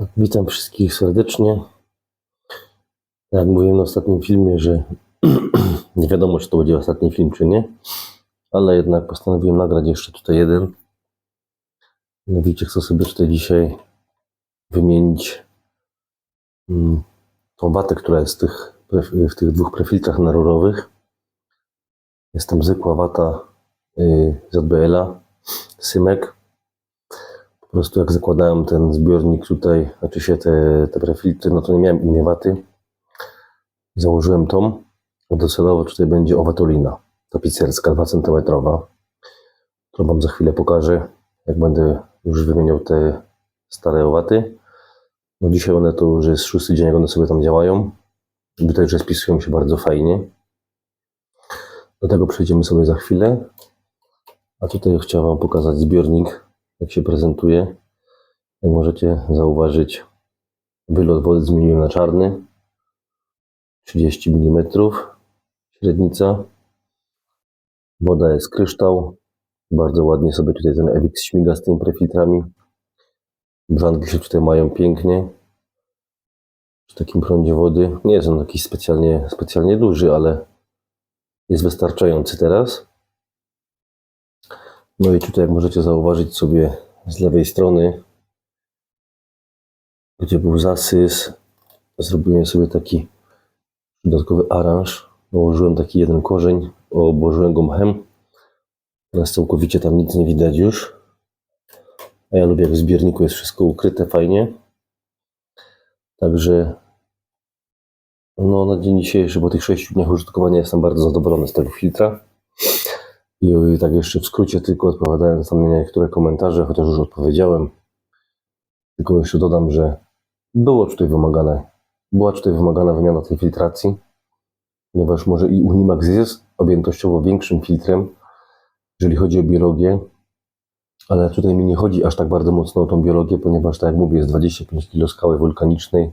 Tak, Witam wszystkich serdecznie. Jak mówiłem na ostatnim filmie, że nie wiadomo, czy to będzie ostatni film, czy nie, ale jednak postanowiłem nagrać jeszcze tutaj jeden. Mianowicie chcę sobie tutaj dzisiaj wymienić mm, tą watę, która jest w tych, w tych dwóch prefiltrach na rurowych. Jest tam zwykła wata y, JBL-a, Symek. Po prostu jak zakładałem ten zbiornik tutaj, znaczy się te, te prefiltry, no to nie miałem innej waty. Założyłem tą. Docelowo tutaj będzie owatolina tapicerska 2 cm, którą Wam za chwilę pokażę, jak będę już wymieniał te stare owaty. No dzisiaj one to już jest szósty dzień, jak one sobie tam działają. Tutaj że spisują się bardzo fajnie. Do tego przejdziemy sobie za chwilę. A tutaj chciałem Wam pokazać zbiornik, jak się prezentuje. Jak możecie zauważyć, wylot wody zmieniłem na czarny. 30 mm średnica. Woda jest kryształ. Bardzo ładnie sobie tutaj ten Ewix śmiga z tymi prefiltrami. Brzanki się tutaj mają pięknie. W takim prądzie wody. Nie jest on jakiś specjalnie, specjalnie duży, ale jest wystarczający teraz. No i tutaj, jak możecie zauważyć sobie z lewej strony, gdzie był zasys, zrobiłem sobie taki dodatkowy aranż. Nałożyłem taki jeden korzeń, obłożyłem go mchem. Teraz całkowicie tam nic nie widać już. A ja lubię, jak w zbiorniku jest wszystko ukryte fajnie. Także no, na dzień dzisiejszy, po tych 6 dniach użytkowania jestem bardzo zadowolony z tego filtra. I tak jeszcze w skrócie tylko odpowiadając na niektóre komentarze, chociaż już odpowiedziałem. Tylko jeszcze dodam, że było tutaj wymagane, była tutaj wymagana wymiana tej filtracji, ponieważ może i Unimax jest objętościowo większym filtrem, jeżeli chodzi o biologię, ale tutaj mi nie chodzi aż tak bardzo mocno o tą biologię, ponieważ tak jak mówię, jest 25 kg skały wulkanicznej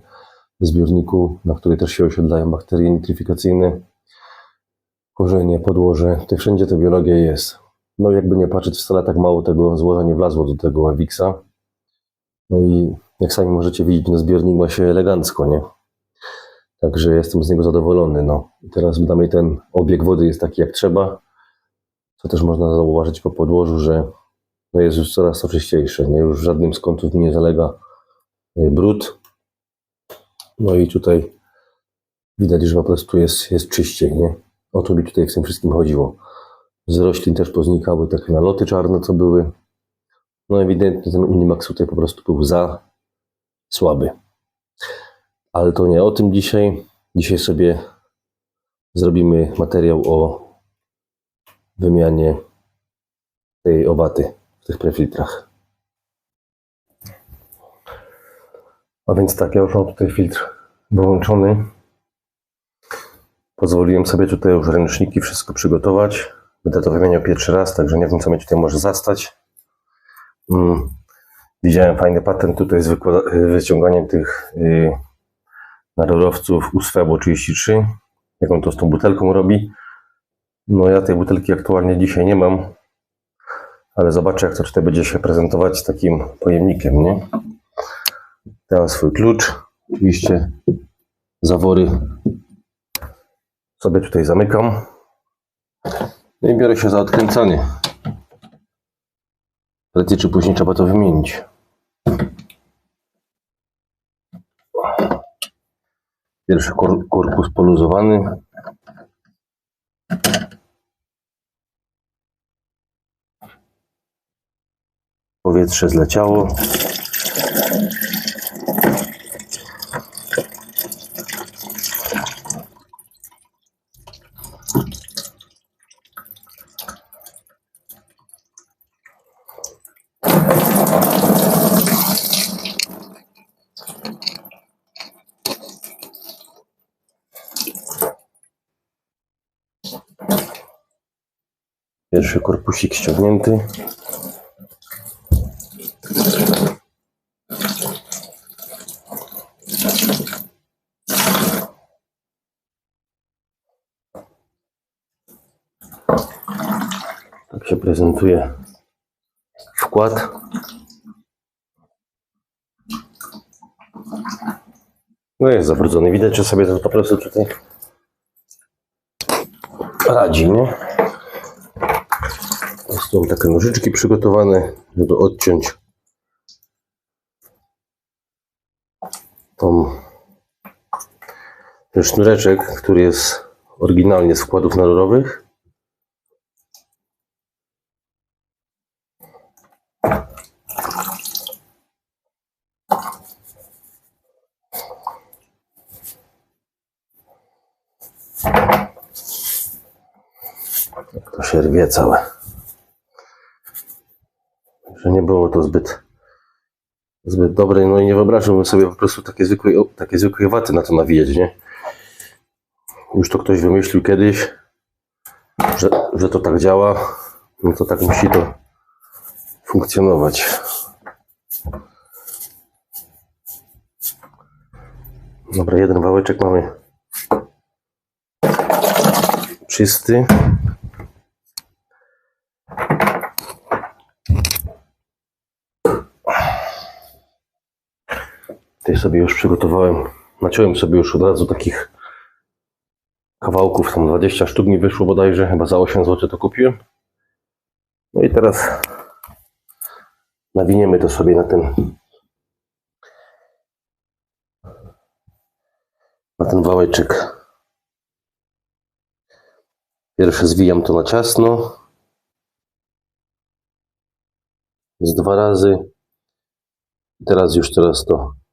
w zbiorniku, na której też się osiedlają bakterie nitryfikacyjne korzenie, podłoże, tutaj wszędzie ta biologia jest. No jakby nie patrzeć, wcale tak mało tego złoża nie wlazło do tego Awixa. No i jak sami możecie widzieć, no zbiornik ma się elegancko, nie? Także jestem z niego zadowolony, no. I teraz przynajmniej ten obieg wody jest taki jak trzeba, co też można zauważyć po podłożu, że no jest już coraz to czyściejsze, nie? Już w żadnym z kątów nie zalega y, brud. No i tutaj widać, że po prostu jest, jest czyściej, nie? O to mi tutaj w tym wszystkim chodziło. Z roślin też poznikały takie naloty czarne, co były. No ewidentnie ten Unimax tutaj po prostu był za słaby. Ale to nie o tym dzisiaj. Dzisiaj sobie zrobimy materiał o wymianie tej owaty w tych prefiltrach. A więc tak, ja już mam tutaj filtr wyłączony. Pozwoliłem sobie tutaj już ręczniki, wszystko przygotować. Będę to wymieniał pierwszy raz, także nie wiem, co mnie tutaj może zastać. Mm. Widziałem fajny patent tutaj z wyciąganiem tych y, narurowców USFEBO 33. Jak on to z tą butelką robi. No ja tej butelki aktualnie dzisiaj nie mam, ale zobaczę, jak to tutaj będzie się prezentować z takim pojemnikiem, nie? Teraz swój klucz. Oczywiście zawory sobie tutaj zamykam. No i biorę się za odkręcanie. Prędzej czy później trzeba to wymienić. Pierwszy kor- korpus poluzowany. Powietrze zleciało. Pierwszy korpusik ściągnięty. Tak się prezentuje wkład. No jest zabrudzony. Widać, że sobie to po prostu tutaj radzi, nie? Mam takie nożyczki przygotowane, żeby odciąć tą ten sznureczek, który jest oryginalnie z wkładów narurowych. To się rwie całe. Że nie było to zbyt zbyt dobre, no i nie wyobrażałbym sobie po prostu takie zwykłej, o, takie zwykłej waty na to nawijać, nie? Już to ktoś wymyślił kiedyś, że, że to tak działa, no to tak musi to funkcjonować. Dobra, jeden wałeczek mamy czysty. Tutaj sobie już przygotowałem, naciąłem sobie już od razu takich kawałków, tam 20 sztuk mi wyszło bodajże, chyba za 8 zł to kupiłem. No i teraz nawiniemy to sobie na ten na ten wałeczek. Pierwszy zwijam to na ciasno. Z dwa razy. Teraz już teraz to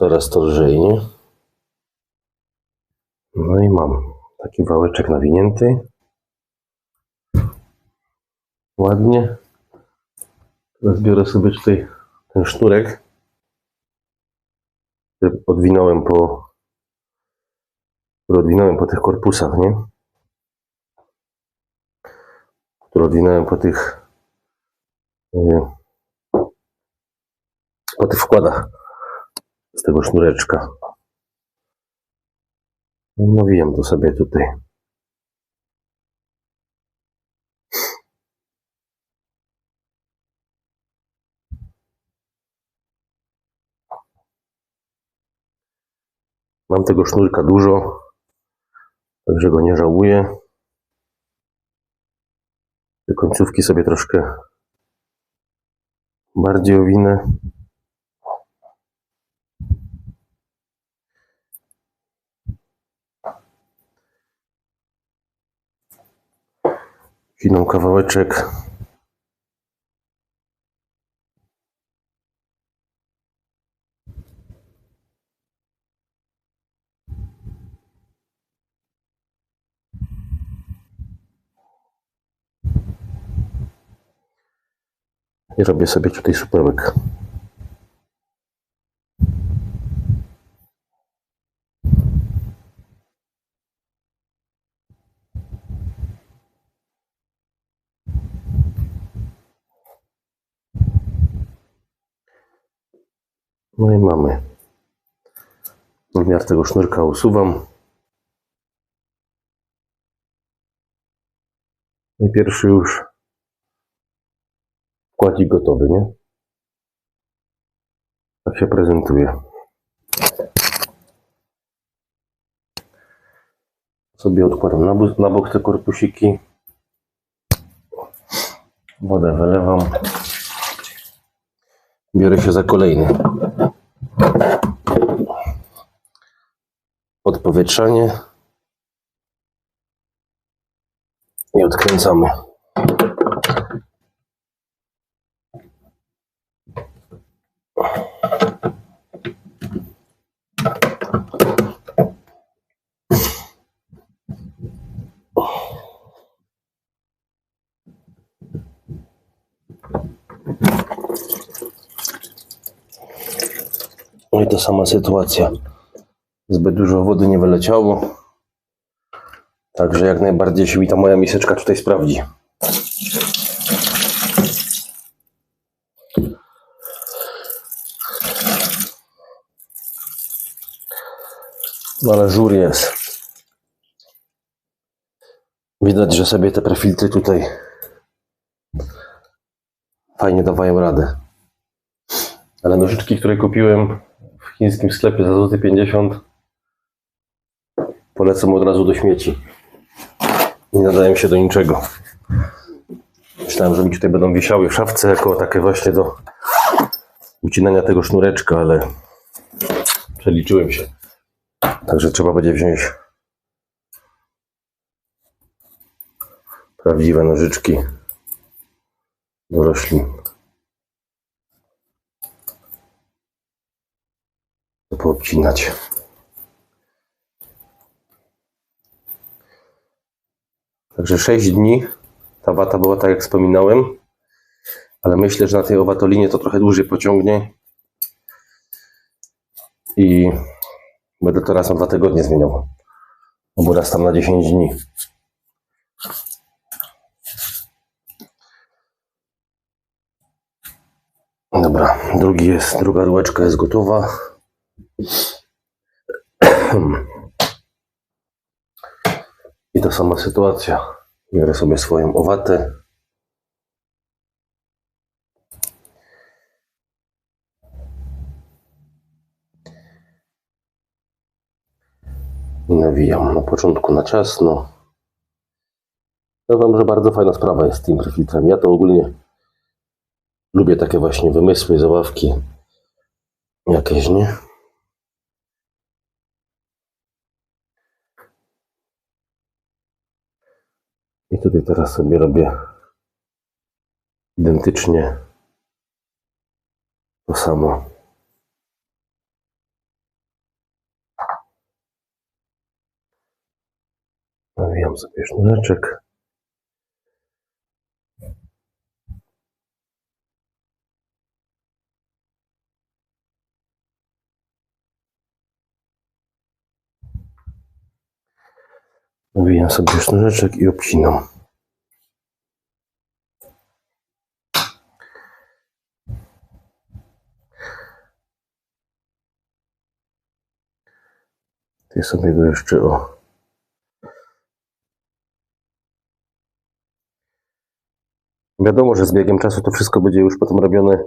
coraz to lżej? No i mam taki wałeczek nawinięty. Ładnie. Teraz biorę sobie tutaj ten sznurek, który odwinąłem po, który odwinąłem po tych korpusach, nie? Który odwinąłem po tych yy, po tych wkładach z tego sznureczka. No wiem to sobie tutaj. Mam tego sznurka dużo, także go nie żałuję. Te końcówki sobie troszkę bardziej owinę. Winą kawałeczek. I robię sobie tutaj supełek. No i mamy. Nadmiar tego sznurka usuwam. I pierwszy już wkładzik gotowy, nie? Tak się prezentuje. Sobie odkładam na, na bok te korpusiki. Wodę wylewam. Biorę się za kolejny. Odpowietrzanie. I odkręcamy. I ta sama sytuacja. Zbyt dużo wody nie wyleciało. Także jak najbardziej się mi ta moja miseczka tutaj sprawdzi. No ale żur jest. Widać, że sobie te prefiltry tutaj fajnie dawają radę. Ale nożyczki, które kupiłem chińskim sklepie za złoty 50 polecam od razu do śmieci. Nie nadają się do niczego. Myślałem, że mi tutaj będą wisiały w szafce jako takie właśnie do ucinania tego sznureczka, ale przeliczyłem się. Także trzeba będzie wziąć prawdziwe nożyczki do roślin. To poobcinać. Także 6 dni ta wata była tak jak wspominałem, ale myślę, że na tej owatolinie to trochę dłużej pociągnie i będę to raz na dwa tygodnie zmieniał. Albo raz tam na 10 dni. Dobra, drugi jest, druga rureczka jest gotowa. I ta sama sytuacja. Biorę sobie swoją owatę. I nawijam na początku na ciasno. Ja że bardzo fajna sprawa jest z tym filtrem. Ja to ogólnie lubię takie właśnie wymysły, zabawki jakieś, nie? I tutaj teraz sobie robię identycznie to samo. Nawijam sobie sznureczek. Nawijam sobie sznureczek i obcinam. Ty sobie go jeszcze o. Wiadomo, że z biegiem czasu to wszystko będzie już potem robione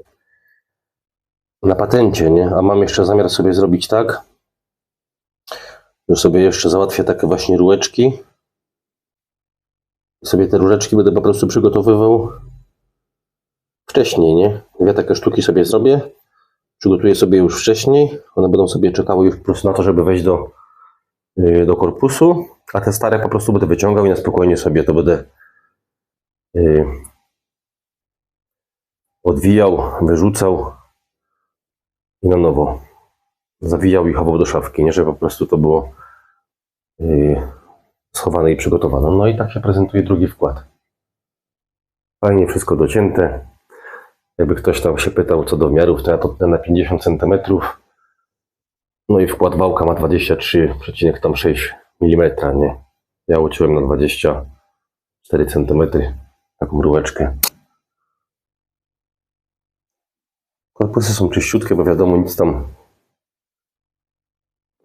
na patencie, nie? A mam jeszcze zamiar sobie zrobić tak, że sobie jeszcze załatwię takie właśnie rureczki. Sobie te rureczki będę po prostu przygotowywał wcześniej, nie? Dwie takie sztuki sobie zrobię. Przygotuję sobie już wcześniej. One będą sobie czekały już po prostu na to, żeby wejść do, yy, do korpusu. A te stare po prostu będę wyciągał i na spokojnie sobie to będę yy, odwijał, wyrzucał i na nowo zawijał i chował do szafki, nie żeby po prostu to było schowane i przygotowane. No i tak się prezentuje drugi wkład. Fajnie wszystko docięte. Jakby ktoś tam się pytał co do miarów, to ja to na 50 cm. No i wkład wałka ma 23,6 mm, nie? Ja uciąłem na 24 cm taką rureczkę. Korpusy są czyściutkie, bo wiadomo, nic tam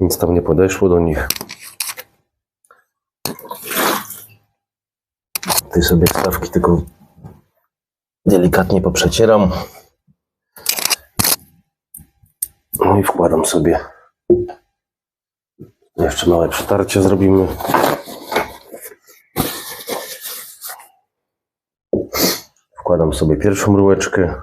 nic tam nie podeszło do nich. Tutaj sobie stawki tylko delikatnie poprzecieram. No i wkładam sobie. Jeszcze małe przetarcie zrobimy. Wkładam sobie pierwszą rureczkę.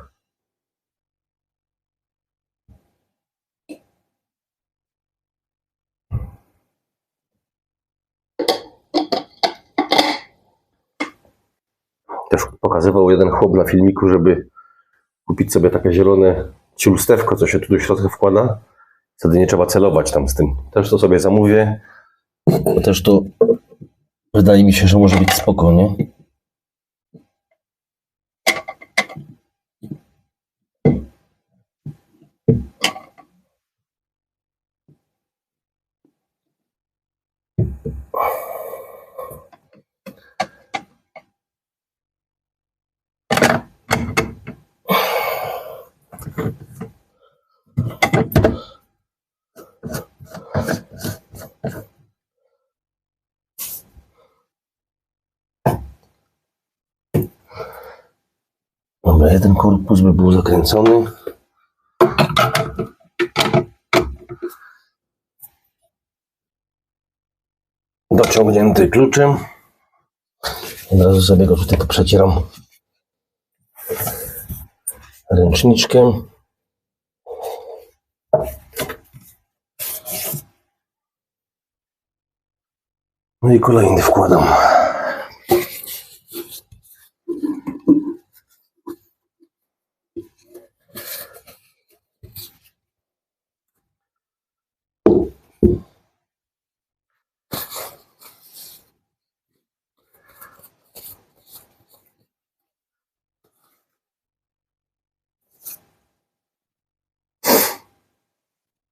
Też pokazywał jeden chłop na filmiku, żeby kupić sobie takie zielone ciulstewko, co się tu do środka wkłada. Wtedy nie trzeba celować tam z tym. Też to sobie zamówię. Też to wydaje mi się, że może być spoko, nie? Dobra, jeden korpus by był zakręcony. Dociągnięty kluczem. Od razu sobie go tutaj poprzecieram ręczniczkiem. No i kolejny wkładam.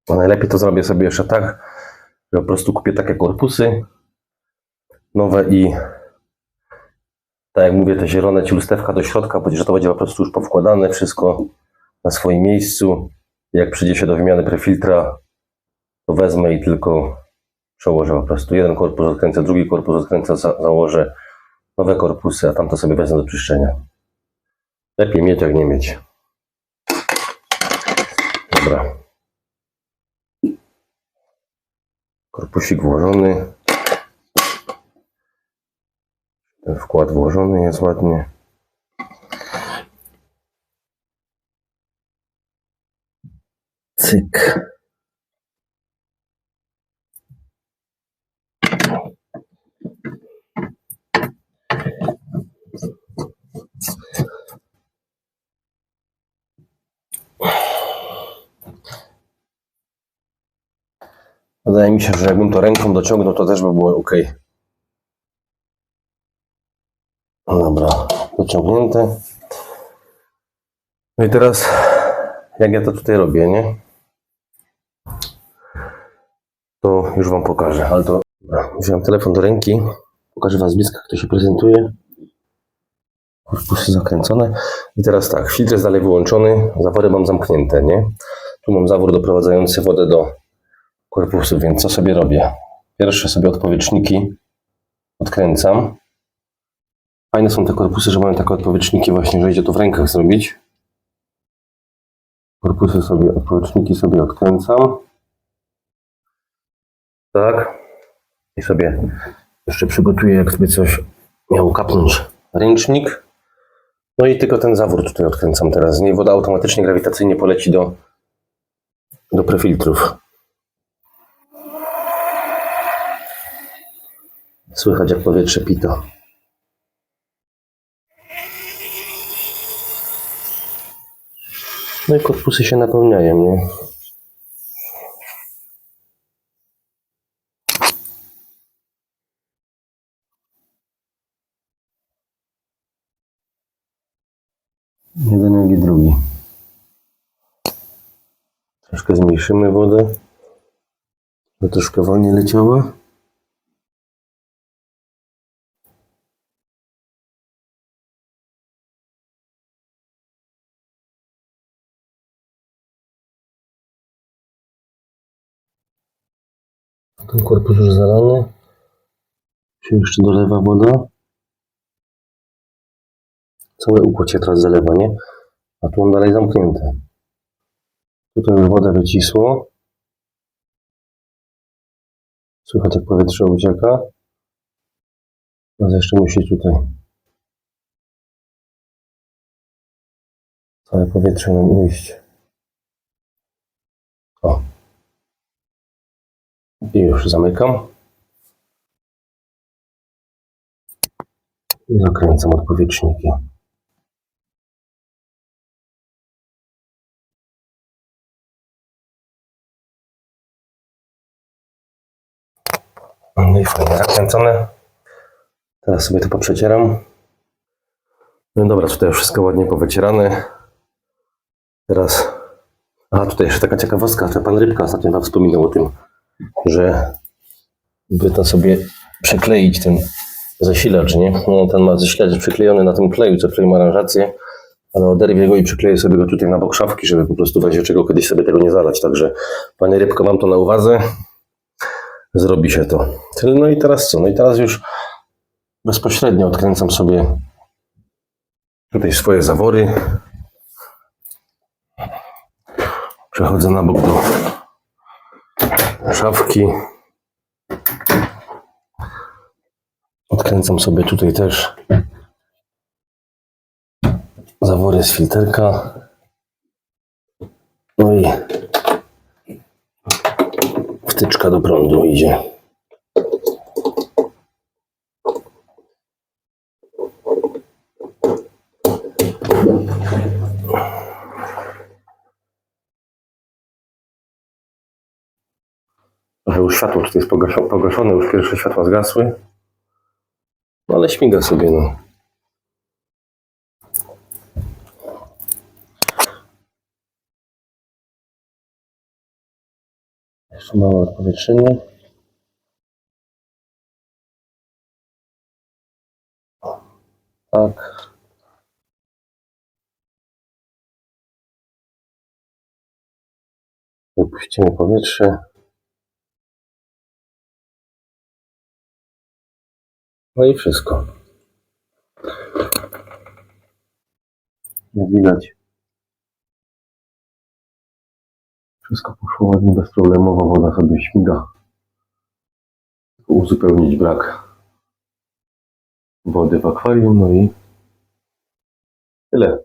A najlepiej to zrobię sobie jeszcze tak, że po prostu kupię takie korpusy nowe i tak jak mówię, te zielone ci lustewka do środka, że to będzie po prostu już powkładane wszystko na swoim miejscu. Jak przyjdzie się do wymiany prefiltra, to wezmę i tylko przełożę po prostu jeden korpus odkręcę, drugi korpus odkręcę, za, założę nowe korpusy, a tamto sobie wezmę do czyszczenia. Lepiej mieć jak nie mieć. Dobra. Korpusik włożony. Ten wkład włożony jest ładnie. Cyk. Wydaje mi się, że jakbym to ręką dociągnął, to też by było ok. Dobra, dociągnięte. No i teraz, jak ja to tutaj robię, nie? To już Wam pokażę, ale to dobra, wziąłem telefon do ręki. Pokażę Wam z bliska, jak to się prezentuje. Korpusy zakręcone. I teraz tak, filtr jest dalej wyłączony, zawory mam zamknięte, nie? Tu mam zawór doprowadzający wodę do korpusu, więc co sobie robię? Pierwsze sobie odpowietrzniki odkręcam. Fajne są te korpusy, że mają takie odpowietrzniki właśnie, że idzie to w rękach zrobić. Korpusy sobie, odpowietrzniki sobie odkręcam. Tak. I sobie jeszcze przygotuję, jakby coś miał kapnąć ręcznik. No i tylko ten zawór tutaj odkręcam teraz. Z niej woda automatycznie, grawitacyjnie poleci do, do prefiltrów. Słychać jak powietrze pita. No i korpusy się napełniają, nie? Jeden jak i drugi. Troszkę zmniejszymy wodę, żeby troszkę wolniej leciała. Ten korpus już zalany. Się jeszcze dolewa woda. Całe układ się teraz zalewa, nie? A tu mam dalej zamknięte. Tutaj już woda wycisło. Słychać jak powietrze ucieka. Teraz jeszcze musi tutaj całe powietrze nam ujść. O. I już zamykam. I zakręcam odpowietrzniki. No i fajnie zakręcone. Teraz sobie to poprzecieram. No dobra, tutaj wszystko ładnie powycierane. Teraz. A tutaj jeszcze taka ciekawostka, to pan Rybka ostatnio wam wspominał o tym, że by to sobie przykleić ten zasilacz, nie? No, ten ma zasilacz przyklejony na tym kleju, co klej ma aranżację, ale oderwię go i przykleję sobie go tutaj na bok szafki, żeby po prostu w razie czego kiedyś sobie tego nie zalać. Także, panie Rybko, mam to na uwadze. Zrobi się to. No i teraz co? No i teraz już bezpośrednio odkręcam sobie tutaj swoje zawory. Przechodzę na bok do szafki. Wykręcam sobie tutaj też zawory z filterka. No i wtyczka do prądu idzie. Trochę już światło tutaj jest pogaszo- pogaszone, już pierwsze światła zgasły. No ale śmiga sobie, no. Jeszcze małe odpowietrzenie. Tak. Wypuścimy powietrze. No i wszystko. Jak widać, wszystko poszło ładnie, bezproblemowo, woda sobie śmiga. Uzupełnić brak wody w akwarium, no i tyle.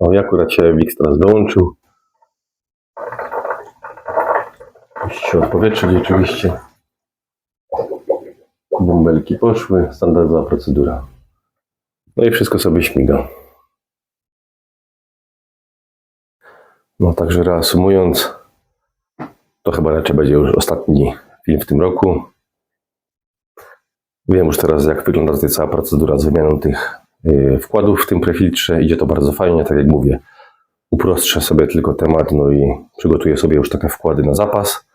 No i akurat się Wix teraz dołączył. Musi się odpowietrzyć oczywiście. Bąbelki poszły, standardowa procedura. No i wszystko sobie śmiga. No także reasumując, to chyba raczej będzie już ostatni film w tym roku. Wiem już teraz, jak wygląda tutaj cała procedura z wymianą tych yy, wkładów w tym prefiltrze. Idzie to bardzo fajnie, tak jak mówię. Uproszczę sobie tylko temat, no i przygotuję sobie już takie wkłady na zapas,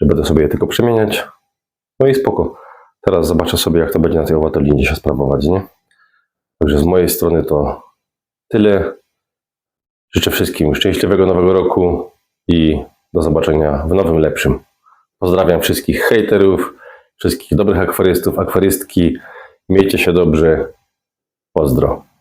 że będę sobie je tylko przemieniać. No i spoko. Teraz zobaczę sobie, jak to będzie na tej owatolinie się sprawować, nie? Także z mojej strony to tyle. Życzę wszystkim szczęśliwego nowego roku i do zobaczenia w nowym, lepszym. Pozdrawiam wszystkich hejterów, wszystkich dobrych akwarystów, akwarystki. Miejcie się dobrze. Pozdro.